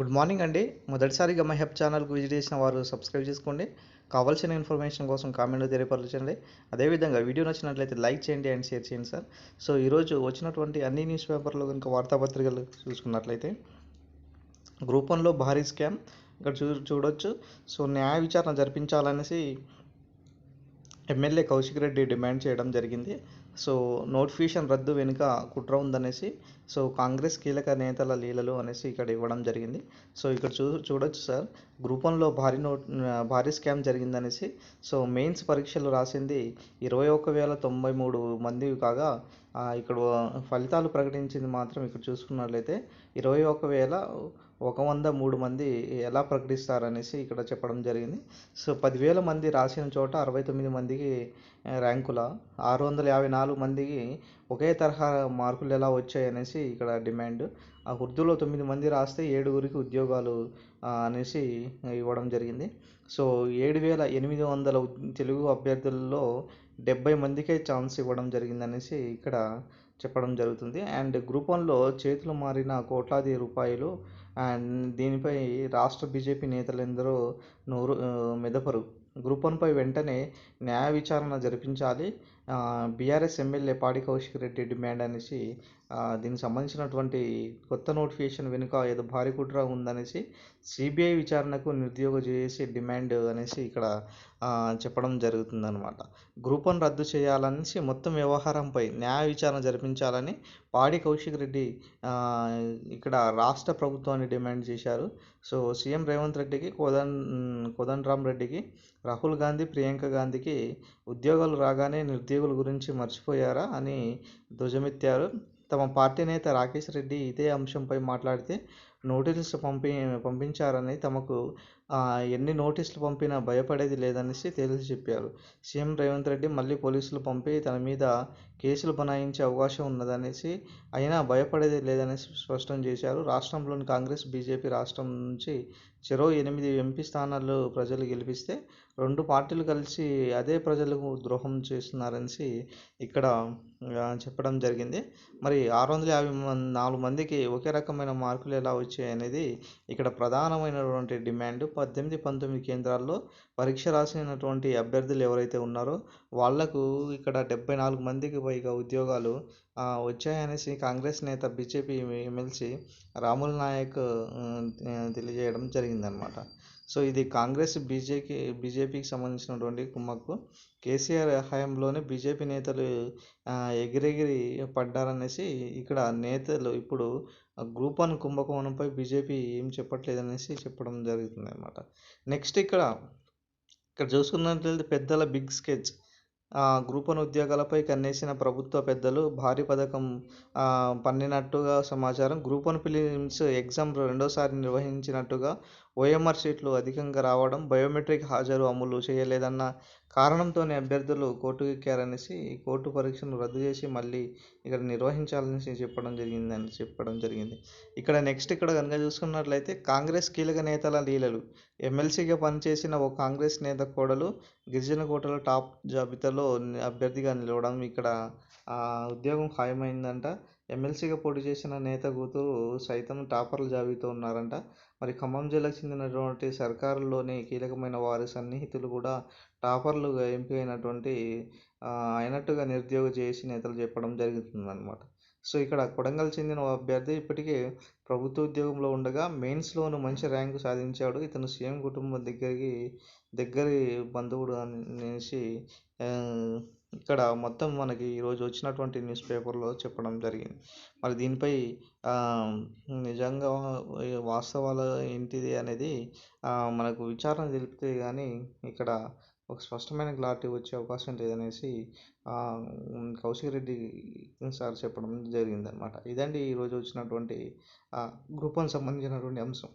Good morning అండి. మొదటిసారిగా my help ఛానల్కి విజిట్ చేసిన వారు సబ్స్క్రైబ్ చేసుకోండి. కావాల్సిన ఇన్ఫర్మేషన్ కోసం కామెంట్లో తెలియపరచండి. అదేవిధంగా వీడియో నచ్చినట్లయితే లైక్ చేయండి అండ్ షేర్ చేయండి సార్. సో ఈరోజు వచ్చినటువంటి అన్ని న్యూస్ పేపర్లో కనుక వార్తాపత్రికలు చూసుకున్నట్లయితే గ్రూప్ వన్లో భారీ స్కామ్ ఇక్కడ చూ చూడొచ్చు. సో న్యాయ విచారణ జరిపించాలనేసి ఎమ్మెల్యే కౌశిక్ రెడ్డి డిమాండ్ చేయడం జరిగింది. సో నోటిఫికేషన్ రద్దు వెనుక కుట్ర ఉందనేసి సో కాంగ్రెస్ కీలక నేతల లీలలు అనేసి ఇక్కడ ఇవ్వడం జరిగింది. సో ఇక్కడ చూ చూడొచ్చు సార్. గ్రూప్ వన్లో భారీ నోట్ భారీ స్కామ్ జరిగిందనేసి సో మెయిన్స్ పరీక్షలు రాసింది ఇరవై ఒక్క వేల తొంభై మూడు మంది కాగా ఇక్కడ ఫలితాలు ప్రకటించింది మాత్రం ఇక్కడ చూసుకున్నట్లయితే ఇరవై ఒక వేల ఒక వంద మూడు మంది ఎలా ప్రకటిస్తారనేసి ఇక్కడ చెప్పడం జరిగింది. సో పదివేల మంది రాసిన చోట అరవై తొమ్మిది మందికి ర్యాంకుల ఆరు వందల యాభై నాలుగు మందికి ఒకే తరహా మార్కులు ఎలా వచ్చాయి అనేసి ఇక్కడ డిమాండ్. ఆ ఉర్దూలో తొమ్మిది మంది రాస్తే ఏడుగురికి ఉద్యోగాలు అనేసి ఇవ్వడం జరిగింది. సో ఏడు వేల ఎనిమిది వందల తెలుగు అభ్యర్థుల్లో డెబ్బై మందికే ఛాన్స్ ఇవ్వడం జరిగింది అనేసి ఇక్కడ చెప్పడం జరుగుతుంది. అండ్ గ్రూప్ వన్లో చేతులు మారిన కోట్లాది రూపాయలు అండ్ దీనిపై రాష్ట్ర బీజేపీ నేతలందరూ నోరు మెదపరు. గ్రూప్ వన్పై వెంటనే న్యాయ విచారణ జరిపించాలి. బీఆర్ఎస్ ఎమ్మెల్యే పాడి కౌశిక్ రెడ్డి డిమాండ్ అనేసి దీనికి సంబంధించినటువంటి కొత్త నోటిఫికేషన్ వెనుక ఏదో భారీ కుట్ర ఉందనేసి సిబిఐ విచారణకు నిరుద్యోగ చేసే డిమాండ్ అనేసి ఇక్కడ చెప్పడం జరుగుతుందనమాట గ్రూప్ వన్ రద్దు చేయాలనేసి మొత్తం వ్యవహారంపై న్యాయ విచారణ జరిపించాలని పాడి కౌశిక్ రెడ్డి ఇక్కడ రాష్ట్ర ప్రభుత్వాన్ని డిమాండ్ చేశారు. సో సీఎం రేవంత్ రెడ్డికి కోదన్ కోదండరామ్ రెడ్డికి రాహుల్ గాంధీ ప్రియాంక గాంధీకి ఉద్యోగాలు రాగానే నిరుద్యోగ ఉద్యోగుల గురించి మర్చిపోయారా అని ధ్వజమెత్తారు. తమ పార్టీ నేత రాకేష్ రెడ్డి ఇదే అంశంపై మాట్లాడితే నోటీసులు పంపి పంపించారని తమకు ఎన్ని నోటీసులు పంపినా భయపడేది లేదనేసి తేల్చి చెప్పారు. సీఎం రేవంత్ రెడ్డి మళ్ళీ పోలీసులు పంపి తన మీద కేసులు బనాయించే అవకాశం ఉన్నదనేసి అయినా భయపడేది లేదనేసి స్పష్టం చేశారు. రాష్ట్రంలోని కాంగ్రెస్ బీజేపీ రాష్ట్రం నుంచి చెరో ఎనిమిది ఎంపీ స్థానాలు ప్రజలు గెలిపిస్తే రెండు పార్టీలు కలిసి అదే ప్రజలకు ద్రోహం చేస్తున్నారనేసి ఇక్కడ చెప్పడం జరిగింది. మరి ఆరు వందల యాభై నాలుగు మందికి ఒకే రకమైన మార్కులు ఎలా వచ్చాయి? అనేది ఇక్కడ ప్రధానమైనటువంటి డిమాండ్. పద్దెనిమిది పంతొమ్మిది కేంద్రాల్లో పరీక్ష రాసినటువంటి అభ్యర్థులు ఎవరైతే ఉన్నారో వాళ్ళకు ఇక్కడ డెబ్బై నాలుగు మందికి పైగా ఉద్యోగాలు వచ్చాయనేసి కాంగ్రెస్ నేత బీజేపీ ఎమ్మెల్సీ రాముల్ నాయక్ తెలియజేయడం జరిగిందనమాట సో ఇది కాంగ్రెస్ బీజేపీ బీజేపీకి సంబంధించినటువంటి కుమ్మక్కు. కేసీఆర్ హయాంలోనే బీజేపీ నేతలు ఎగిరెగిరి పడ్డారనేసి ఇక్కడ నేతలు ఇప్పుడు గ్రూప్ వన్ కుంభకోణంపై బీజేపీ ఏం చెప్పట్లేదనేసి చెప్పడం జరుగుతుంది అనమాట నెక్స్ట్ ఇక్కడ ఇక్కడ చూసుకున్నట్లయితే పెద్దల బిగ్ స్కెచ్. గ్రూప్ వన్ ఉద్యోగాలపై కన్నేసిన ప్రభుత్వ పెద్దలు భారీ పథకం పన్నినట్టుగా సమాచారం. గ్రూప్ వన్ ఫిలిమ్స్ ఎగ్జామ్ రెండోసారి నిర్వహించినట్టుగా ఓఎంఆర్ సీట్లు అధికంగా రావడం బయోమెట్రిక్ హాజరు అమలు చేయలేదన్న కారణంతోనే అభ్యర్థులు కోర్టుకు ఎక్కారనేసి కోర్టు పరీక్షను రద్దు చేసి మళ్ళీ ఇక్కడ నిర్వహించాలనేసి చెప్పడం జరిగిందని చెప్పడం జరిగింది. ఇక్కడ నెక్స్ట్ ఇక్కడ కనుక చూసుకున్నట్లయితే కాంగ్రెస్ కీలక నేతల లీలలు. ఎమ్మెల్సీగా పనిచేసిన ఓ కాంగ్రెస్ నేత కోడలు గిరిజన కోటలో టాప్ జాబితాలో అభ్యర్థిగా నిలవడం ఇక్కడ ఆ, ఉద్యోగం ఖాయమైందంట. ఎమ్మెల్సీగా పోటీ చేసిన నేత కూతురు సైతం టాపర్ల జాబితా ఉన్నారంట. మరి ఖమ్మం జిల్లాకు చెందినటువంటి సర్కారులోని కీలకమైన వారి సన్నిహితులు కూడా టాపర్లుగా ఎంపికైనటువంటి అయినటువంటి అయినట్టుగా నిరుద్యోగ చేసి నేతలు చెప్పడం జరుగుతుందన్నమాట. సో ఇక్కడ కొడంగల్ చెందిన ఓ అభ్యర్థి ఇప్పటికే ప్రభుత్వ ఉద్యోగంలో ఉండగా మెయిన్స్లోను మంచి ర్యాంకు సాధించాడు. ఇతను సీఎం కుటుంబం దగ్గరికి దగ్గరి బంధువుడు అనేసి ఇక్కడ మొత్తం మనకి ఈరోజు వచ్చినటువంటి న్యూస్ పేపర్లో చెప్పడం జరిగింది. మరి దీనిపై నిజంగా వాస్తవాలు ఏంటిది అనేది మనకు విచారణ తెలిపితే కానీ ఇక్కడ ఒక స్పష్టమైన క్లారిటీ వచ్చే అవకాశం లేదనేసి కౌశిక్ రెడ్డి సార్ చెప్పడం జరిగిందనమాట ఇదండి ఈరోజు వచ్చినటువంటి గ్రూప్ వన్ సంబంధించినటువంటి అంశం.